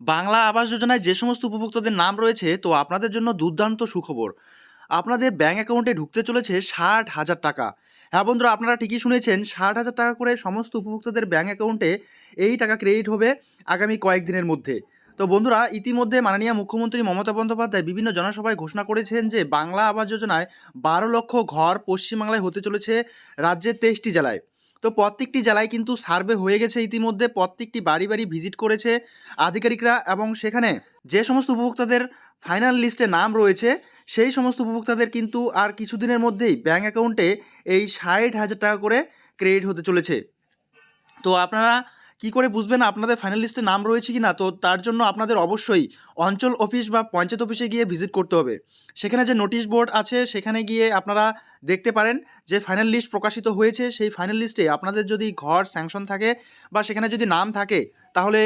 বাংলা আবাস যোজনায় যে সমস্ত উপভোক্তাদের নাম রয়েছে, তো আপনাদের জন্য দুর্দান্ত সুখবর। আপনাদের ব্যাঙ্ক অ্যাকাউন্টে ঢুকতে চলেছে ষাট হাজার টাকা। হ্যাঁ বন্ধুরা, আপনারা ঠিকই শুনেছেন, ষাট হাজার টাকা করে সমস্ত উপভোক্তাদের ব্যাঙ্ক অ্যাকাউন্টে এই টাকা ক্রেডিট হবে আগামী কয়েকদিনের মধ্যে। তো বন্ধুরা, ইতিমধ্যে মাননীয় মুখ্যমন্ত্রী মমতা বন্দ্যোপাধ্যায় বিভিন্ন জনসভায় ঘোষণা করেছেন যে বাংলা আবাস যোজনায় বারো লক্ষ ঘর পশ্চিমবাংলায় হতে চলেছে রাজ্যের তেইশটি জেলায়। তো প্রত্যেকটি জেলায় কিন্তু সার্ভে হয়ে গেছে ইতিমধ্যে। প্রত্যেকটি বাড়ি বাড়ি ভিজিট করেছে আধিকারিকরা এবং সেখানে যে সমস্ত উপভোক্তাদের ফাইনাল লিস্টে নাম রয়েছে, সেই সমস্ত উপভোক্তাদের কিন্তু আর কিছুদিনের মধ্যেই ব্যাঙ্ক অ্যাকাউন্টে এই ষাট হাজার টাকা করে ক্রেডিট হতে চলেছে। তো আপনারা কি করে বুঝবেন আপনাদের ফাইনাল লিস্টে নাম রয়েছে কি না তো তার জন্য আপনাদের অবশ্যই অঞ্চল অফিস বা পঞ্চায়েত অফিসে গিয়ে ভিজিট করতে হবে। সেখানে যে নোটিশ বোর্ড আছে, সেখানে গিয়ে আপনারা দেখতে পারেন যে ফাইনাল লিস্ট প্রকাশিত হয়েছে। সেই ফাইনাল লিস্টে আপনাদের যদি ঘর স্যাংশন থাকে বা সেখানে যদি নাম থাকে, তাহলে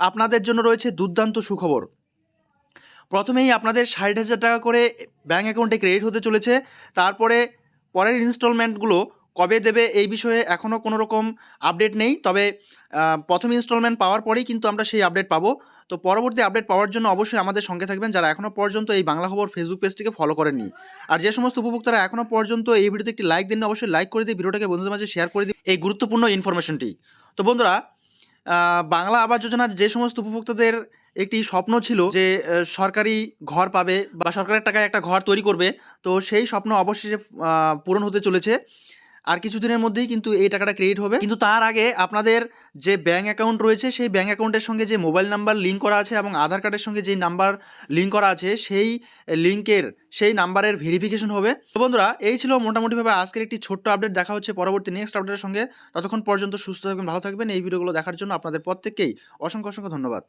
আপনাদের জন্য রয়েছে দুর্দান্ত সুখবর। প্রথমেই আপনাদের ষাট হাজার টাকা করে ব্যাঙ্ক অ্যাকাউন্টে ক্রেডিট হতে চলেছে। তারপরে পরের ইনস্টলমেন্টগুলো কবে দেবে এই বিষয়ে এখনও কোনো রকম আপডেট নেই। তবে প্রথম ইনস্টলমেন্ট পাওয়ার পরেই কিন্তু আমরা সেই আপডেট পাবো। তো পরবর্তী আপডেট পাওয়ার জন্য অবশ্যই আমাদের সঙ্গে থাকবেন যারা এখনও পর্যন্ত এই বাংলা খবর ফেসবুক পেজটিকে ফলো করেননি। আর যে সমস্ত উপভোক্তারা এখনও পর্যন্ত এই ভিডিওতে একটি লাইক দিন অবশ্যই লাইক করে দিয়ে ভিডিওটাকে বন্ধুদের মাঝে শেয়ার করে দিন এই গুরুত্বপূর্ণ ইনফরমেশনটি তো বন্ধুরা বাংলা আবাস যোজনার যে সমস্ত উপভোক্তাদের একটি স্বপ্ন ছিল যে সরকারি ঘর পাবে বা সরকারের টাকায় একটা ঘর তৈরি করবে তো সেই স্বপ্ন অবশেষে আহ, পূরণ হতে চলেছে। আর কিছুদিনের মধ্যেই কিন্তু এই টাকাটা ক্রেডিট হবে। কিন্তু তার আগে আপনাদের যে ব্যাঙ্ক অ্যাকাউন্ট রয়েছে, সেই ব্যাঙ্ক অ্যাকাউন্টের সঙ্গে যে মোবাইল নাম্বার লিঙ্ক করা আছে এবং আধার কার্ডের সঙ্গে যে নাম্বার লিঙ্ক করা আছে, সেই লিঙ্কের সেই নাম্বারের ভেরিফিকেশন হবে। তো বন্ধুরা, এই ছিল মোটামুটিভাবে আজকের একটি ছোট্ট আপডেট দেখা হচ্ছে পরবর্তী নেক্সট আপডেটের সঙ্গে। ততক্ষণ পর্যন্ত সুস্থ থাকবেন, ভালো থাকবেন। এই ভিডিওগুলো দেখার জন্য আপনাদের প্রত্যেককেই অসংখ্য অসংখ্য ধন্যবাদ।